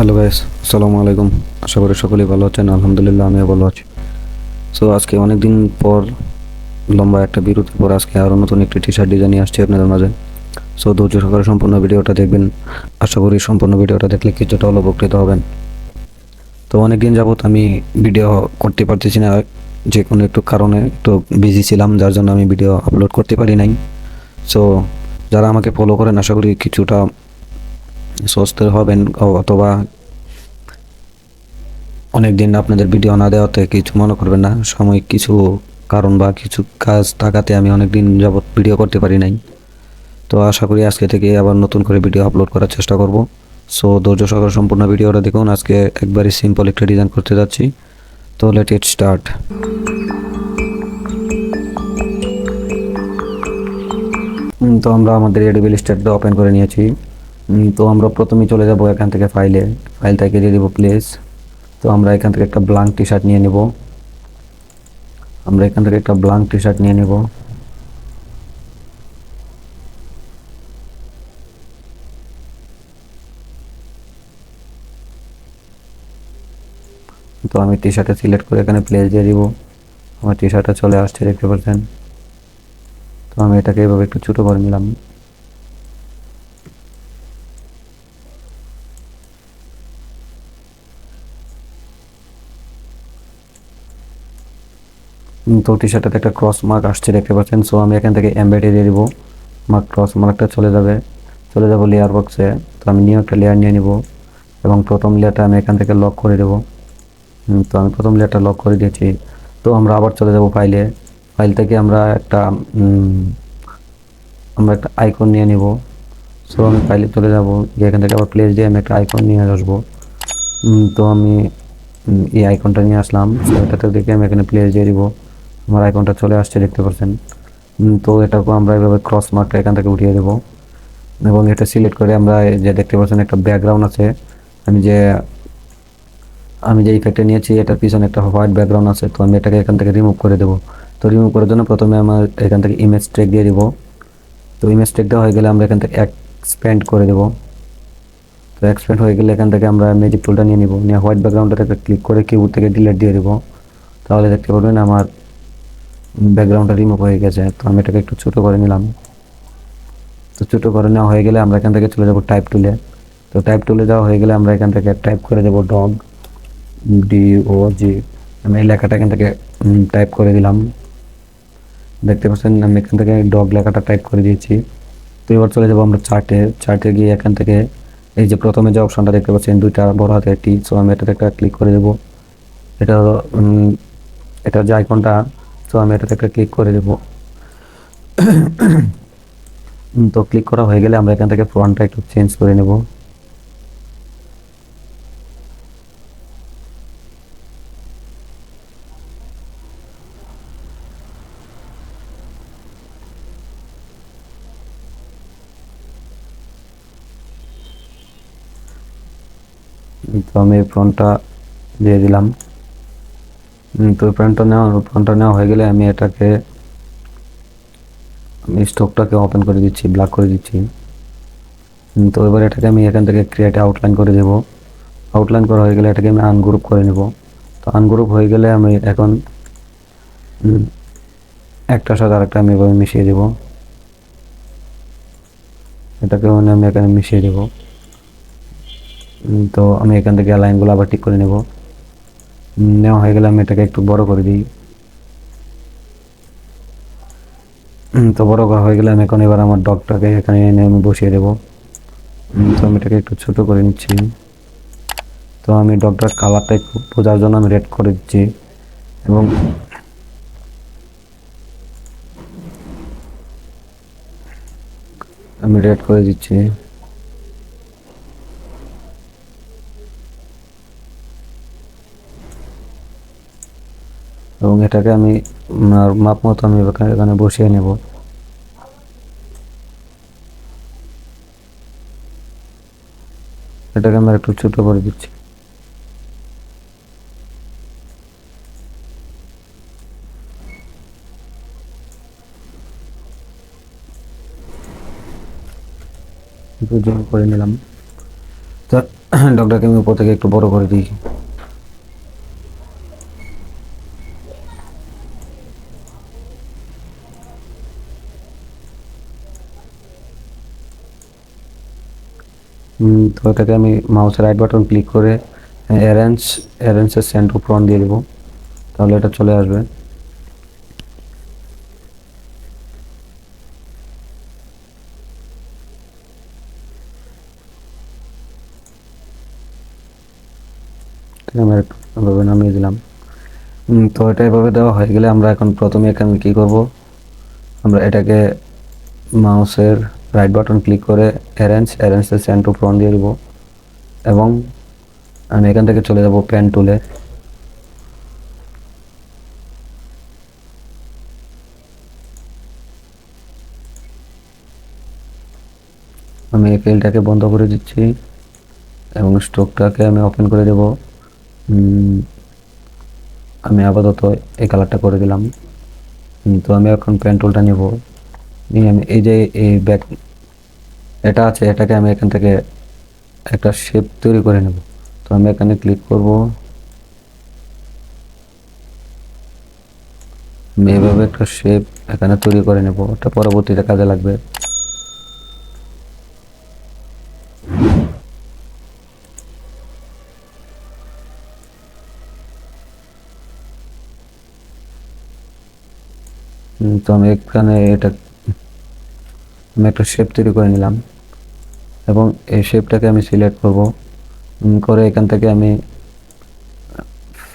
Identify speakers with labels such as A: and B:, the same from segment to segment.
A: Hello guys আসসালামু আলাইকুম আশা করি সকলেই ভালো আছেন। আলহামদুলিল্লাহ, আমিও ভালো আছি। সো আজকে অনেক দিন পর, লম্বা একটা বিরতির পর আজকে আরও নতুন একটি টি শার্ট ডিজাইন নিয়ে আসছি আপনাদের মাঝে। সো ধৈর্য সহকারে সম্পূর্ণ ভিডিওটা দেখবেন। আশা করি সম্পূর্ণ ভিডিওটা দেখলে কিছুটা হলেও উপকৃত হবেন। তো অনেক দিন যাবত আমি ভিডিও করতে পারতেছি না। যে কোনো একটু কারণে একটু বিজি ছিলাম, যার জন্য আমি ভিডিও আপলোড করতে পারি নাই। সো যারা আমাকে ফলো করেন, আশা করি কিছুটা সুস্থ হবেন অথবা অনেক দিন আপনাদের ভিডিও না দেওয়াতে কিছু মনে করবেন না। সময় কিছু কারণ বা কিছু কাজ টাকাতে আমি অনেক দিন যাবত ভিডিও করতে পারি নাই। তো আশা করি আজকে থেকে আবার নতুন করে ভিডিও আপলোড করার চেষ্টা করব। সো ধৈর্য সহকারে সম্পূর্ণ ভিডিওটা দেখুন। আজকে একবারই সিম্পল একটা ডিজাইন করতে যাচ্ছি। তো লেট ইট স্টার্ট তো, আমরা আমাদের এডিবিল স্টার্টটা ওপেন করে নিয়েছি। তো আমরা প্রথমে চলে যাব এখান থেকে ফাইলে ফাইল থেকে দিয়ে দেবো প্লেস তো আমরা এখান থেকে একটা ব্লাঙ্ক টি শার্ট নিয়ে নেব। আমরা এখান থেকে একটা ব্লাঙ্ক টি শার্ট নিয়ে নেব। তো আমি টি শার্টটা সিলেক্ট করে এখানে প্লেস দিয়ে দিব। আমার টি শার্টটা চলে আসছে, দেখতে পাচ্ছেন? তো আমি এটাকে এভাবে একটু ছোটো করে নিলাম। তো টি শার্টটাতে একটা ক্রস মার্ক আসছে, দেখতে পাচ্ছেন? সো আমি এখান থেকে এমবেডে দিয়ে দিব। মার্ক ক্রস মার্কটা চলে যাবে। চলে যাব লেয়ার বক্সে তো আমি নিউ একটা লেয়ার নিয়ে নিব এবং প্রথম লেয়ারটা আমি এখান থেকে লক করে দেবো। তো আমি প্রথম লেয়ারটা লক করে দিয়েছি। তো আমরা আবার চলে যাব ফাইলে ফাইল থেকে আমরা একটা আমরা একটা আইকন নিয়ে নিব। সো আমি ফাইলে চলে যাব। এখান থেকে আবার প্লেস দিয়ে আমি একটা আইকন নিয়ে আসব। তো আমি এই আইকনটা নিয়ে আসলাম। তো এটাতে দেখে আমি এখানে প্লেস দিয়ে দিব। আমার আইকনটা চলে আসছে, দেখতে পাচ্ছেন তো এটাকে আমরা এভাবে ক্রস মার্কটা এখান থেকে উঠিয়ে দেবো। এবং এটা সিলেক্ট করে আমরা যে দেখতে পাচ্ছেন একটা ব্যাকগ্রাউন্ড আছে। আমি যে আমি যে ইফেক্টটা নিয়েছি, এটার পিছনে একটা হোয়াইট ব্যাকগ্রাউন্ড আছে, তো আমি এটাকে এখান থেকে রিমুভ করে দেবো। তো রিমুভ করার জন্য প্রথমে আমার এখান থেকে ইমেজ ট্রেক দিয়ে দিব। তো ইমেজ ট্রেক দেওয়া হয়ে গেলে আমরা এখান থেকে এক্সপ্যান্ড করে দেবো। তো এক্সপ্যান্ড হয়ে গেলে এখান থেকে আমরা ম্যাজিক টুলটা নিয়ে নিব। নিয়ে হোয়াইট ব্যাকগ্রাউন্ডটাকে ক্লিক করে কিবোর্ড থেকে ডিলিট দিয়ে দেবো। তাহলে দেখতে পারবেন আমার ব্যাকগ্রাউন্ডটা রিমুভ হয়ে গেছে, তো আমি এটাকে একটু ছোটো করে নিলাম। তো ছোটো করে নেওয়া হয়ে গেলে আমরা এখান থেকে চলে যাব টাইপ টুলে তো টাইপ টুলে যাওয়া হয়ে গেলে আমরা এখান থেকে টাইপ করে দেবো ডগ ডি ও জি আমি এই লেখাটা এখান থেকে টাইপ করে দিলাম। দেখতে পাচ্ছেন, আমি এখান থেকে ডগ লেখাটা টাইপ করে দিয়েছি। তো এবার চলে যাব আমরা চার্টে চার্টে গিয়ে এখান থেকে এই যে প্রথমে যে অপশনটা দেখতে পাচ্ছেন, দুইটা বড় হাতে টি সো আমি এটাতে একটা ক্লিক করে দেবো। এটা এটা যে আইকনটা সো আমি এটাতে একটা ক্লিক করে দেবো। তো ক্লিক করা হয়ে গেলে আমরা এখান থেকে ফ্রন্টটা একটু চেঞ্জ করে নেব। তো আমি ফ্রন্টটা দিয়ে দিলাম। তো ফ্রন্টটা নেওয়া ফ্রন্টটা নেওয়া হয়ে গেলে আমি এটাকে, আমি স্টকটাকে ওপেন করে দিচ্ছি ব্লক করে দিচ্ছি। তো এবার এটাকে আমি এখান থেকে ক্রিয়েট আউটলাইন করে দেব। আউটলাইন করা হয়ে গেলে এটাকে আমি আনগ্রুপ করে নেব। তো আনগ্রুপ হয়ে গেলে আমি এখন একটার সাথে আরেকটা আমি এভাবে মিশিয়ে দেব। এটাকে মানে আমি এখানে মিশিয়ে দেব। তো আমি এখান থেকে লাইনগুলো আবার ঠিক করে নেব। নেওয়া হয়ে গেলে আমি এটাকে একটু বড় করে দিই। তো বড় করা হয়ে গেলে আমি এখন এবার আমার ডগটাকে এখানে এনে আমি বসিয়ে দেবো। তো আমি এটাকে একটু ছোট করে নিচ্ছি। তো আমি ডগটার কালারটা একটু বোঝার জন্য আমি রেড করে দিচ্ছি এবং আমি রেড করে দিচ্ছি। এবং এটাকে আমি মাপ মতো আমি এখানে বসিয়ে নেব। এটাকে আমরা একটু ছোট করে দিচ্ছি। করে নিলাম। তো ডগটাকে আমি উপর থেকে একটু বড় করে দিই। তো এটাকে আমি মাউসের রাইট বাটন ক্লিক করে অ্যারেঞ্জ অ্যারেঞ্জের সেন্ট উপর অন দিয়ে দেবো। তাহলে এটা চলে আসবে। এভাবে নামিয়ে দিলাম। তো এটা এভাবে দেওয়া হয়ে গেলে আমরা এখন প্রথমে এখানে কি করব? আমরা এটাকে মাউসের রাইট বাটন ক্লিক করে অ্যারেঞ্জ অ্যারেঞ্জের সেন্ট উপর অন দিয়ে দিব। এবং আমি এখান থেকে চলে যাব পেন টুলে আমি এই ফিল্ডটাকে বন্ধ করে দিচ্ছি এবং স্ট্রোকটাকে আমি ওপেন করে দেব। আমি আপাতত এই কালারটা করে দিলাম। তো আমি এখন পেন টুলটা নেব। এই যে এই ব্যাক এটা আছে, এটাকে আমি এখান থেকে একটা শেপ তৈরি করে নেব। তো আমি এখানে ক্লিক করব। আমি এভাবে একটা শেপ এখানে তৈরি করে নেব। এটা পরবর্তীতে কাজে লাগবে। তো আমি এখানে এটা আমি একটা শেপ তৈরি করে নিলাম। এবং এই শেপটাকে আমি সিলেক্ট করব। করে এখান থেকে আমি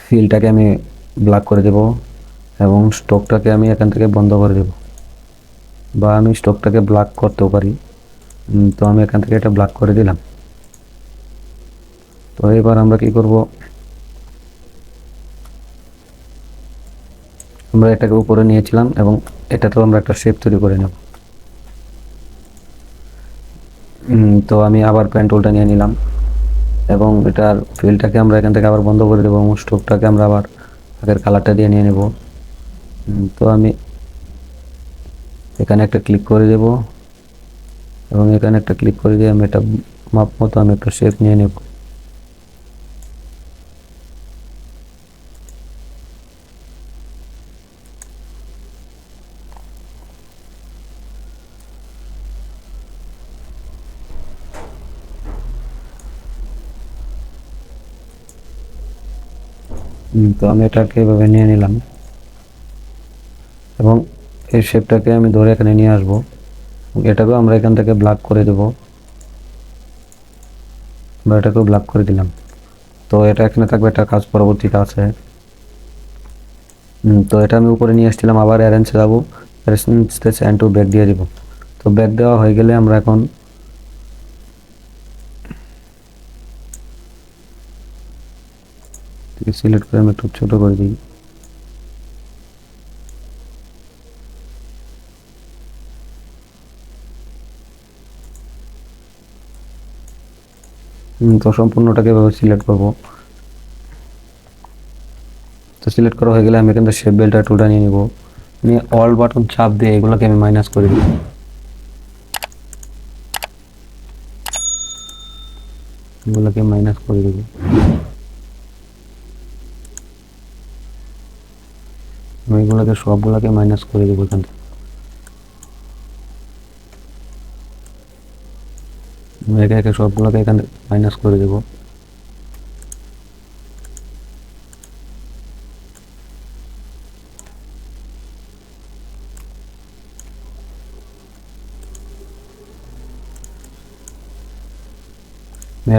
A: ফিলটাকে আমি ব্ল্যাক করে দেব এবং স্টকটাকে আমি এখান থেকে বন্ধ করে দেব। বা আমি স্টকটাকে ব্ল্যাক করতেও পারি। তো আমি এখান থেকে এটা ব্ল্যাক করে দিলাম। তো এবার আমরা কি করব? আমরা এটাকে উপরে নিয়েছিলাম এবং এটাতেও আমরা একটা শেপ তৈরি করে নেব। তো আমি আবার পেন টুলটা নিয়ে নিলাম। এবং এটার ফিলটাকে আমরা এখান থেকে আবার বন্ধ করে দেবো এবং স্টোভটাকে আমরা আবার আগের কালারটা দিয়ে নিয়ে নেব। তো আমি এখানে একটা ক্লিক করে দেব। এবং এখানে একটা ক্লিক করে দিয়ে আমি এটা মাপ মতো আমি একটা শেপ নিয়ে নেব। তো আমি এটাকে এভাবে নিয়ে নিলাম। এবং এই শেপটাকে আমি ধরে এখানে নিয়ে আসব। এটাকেও আমরা এখান থেকে ব্ল্যাক করে দেব। বা এটাকেও ব্ল্যাক করে দিলাম। তো এটা এখানে থাকবে একটা কাজ পরবর্তীতে আছে। তো এটা আমি উপরে নিয়ে এসেছিলাম আবার অ্যারেঞ্জে যাব অ্যারেঞ্জতে স্যান্ড টু ব্যাগ দিয়ে দিব। তো ব্যাগ দেওয়া হয়ে গেলে আমরা এখন সিলেক্ট করে আমি একটু ছোট করে দিই। তো সম্পূর্ণটাকে এভাবে সিলেক্ট করব। তো সিলেক্ট করা হয়ে গেলে আমি এখান থেকে শেপ বেলটা টুটা নিয়ে নিব। নিয়ে অল বাটন চাপ দিয়ে এগুলোকে আমি মাইনাস করে দিই। এগুলোকে মাইনাস করে দেবো। আমি সবগুলোকে মাইনাস করে দেবো এখান থেকে। একে একে সবগুলোকে এখান থেকে মাইনাস করে দেবো।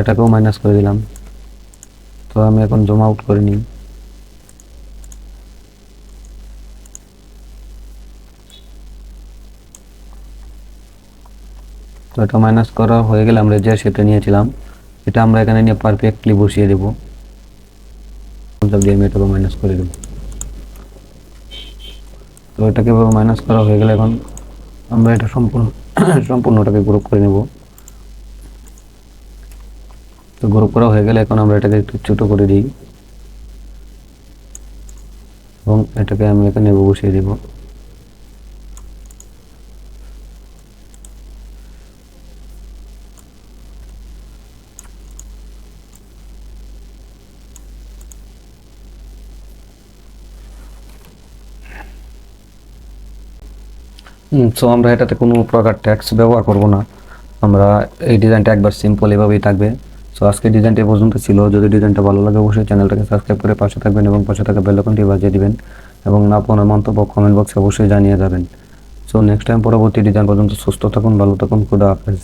A: এটাকেও মাইনাস করে দিলাম। তো আমি এখন জমা আউট করে নিই। তো এটা মাইনাস করা হয়ে গেলে আমরা যে সেটা নিয়েছিলাম, এটা আমরা এখানে নিয়ে পারফেক্টলি বসিয়ে দেবো। দিয়ে আমি এটাকে মাইনাস করে দেবো। তো এটাকে মাইনাস করা হয়ে গেলে এখন আমরা এটা সম্পূর্ণ, সম্পূর্ণটাকে গ্রুপ করে নেব। তো গ্রুপ করা হয়ে গেলে এখন আমরা এটাকে একটু ছোটো করে দিই। এবং এটাকে আমি এখানে বসিয়ে দেবো। সো আমরা এটাতে কোনো প্রকার ট্যাক্স ব্যবহার করব না। আমরা এই ডিজাইনটা একবার সিম্পল এভাবেই থাকবে। সো আজকে ডিজাইনটা এ পর্যন্ত ছিল। যদি ডিজাইনটা ভালো লাগে, অবশ্যই চ্যানেলটাকে সাবস্ক্রাইব করে পাশে থাকবেন এবং পাশে থাকা বেল আইকনটি বাজিয়ে দিবেন। এবং না আপনার মন্তব্য কমেন্ট বক্সে অবশ্যই জানিয়ে যাবেন। সো নেক্সট টাইম পরবর্তী ডিজাইন পর্যন্ত সুস্থ থাকুন, ভালো থাকুন, খুদা হাফেজ।